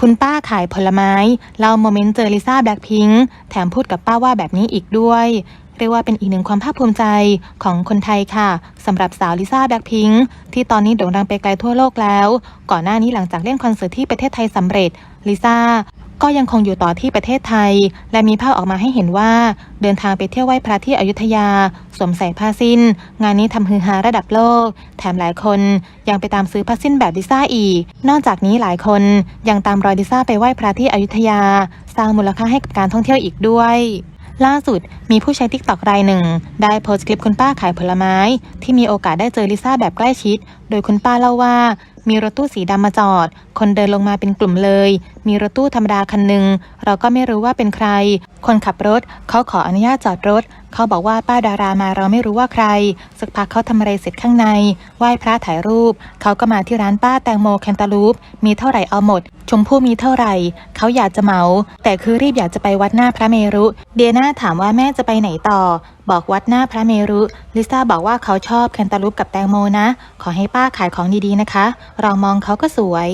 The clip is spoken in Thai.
คุณป้าขายผลไม้เล่าโมเมนต์เจอลิซ่าแบล็คพิงค์แถมพูดกับป้าว่าแบบนี้อีกด้วย เรียกว่าเป็นอีกหนึ่งความภาคภูมิใจของคนไทยค่ะสำหรับสาวลิซ่าแบล็คพิงค์ที่ตอนนี้โด่งดังไปไกลทั่วโลกแล้ว ก่อนหน้านี้หลังจากเล่นคอนเสิร์ตที่ประเทศไทยสำเร็จลิซ่าก็ยังคงอยู่ต่อที่ประเทศไทย และมีภาพออกมาให้เห็นว่า เดินทางไปเที่ยวไหว้พระที่อยุธยา สวมใส่ผ้าสิ้น งานนี้ทำฮือฮาระดับโลก แถมหลายคนยังไปตามซื้อผ้าสิ้นแบบลิซ่าอีก นอกจากนี้หลายคนยังตามรอยลิซ่าไปไหว้พระที่อยุธยา สร้างมูลค่าให้กับการท่องเที่ยวอีกด้วย ล่าสุดมีผู้ใช้ทิกตอกรายหนึ่ง ได้โพสต์คลิปคุณป้าขายผลไม้ ที่มีโอกาสได้เจอลิซ่าแบบใกล้ชิด โดยคุณป้าเล่าว่า มีรถตู้สีดำมาจอด คนเดินลงมาเป็นกลุ่มเลย มีรถตู้ธรรมดาคันหนึ่งเราก็ไม่รู้ว่าเป็นใคร คนขับรถเขาขออนุญาตจอดรถ เขาบอกว่าป้าดารามาเราไม่รู้ว่าใคร สักพักเขาทำอะไรเสร็จข้างใน ไหว้พระถ่ายรูป เขาก็มาที่ร้านป้าแตงโมแคนตาลูป มีเท่าไหร่เอาหมด ชมพู่มีเท่าไหร่ เขาอยากจะเหมา แต่คือรีบอยากจะไปวัดหน้าพระเมรุ เดียนาถามว่าแม่จะไปไหนต่อ บอกวัดหน้าพระเมรุ ลิซ่าบอกว่าเขาชอบแคนตาลูปกับแตงโมนะ ขอให้ป้าขายของดีๆนะคะ เรามองเขาก็สวย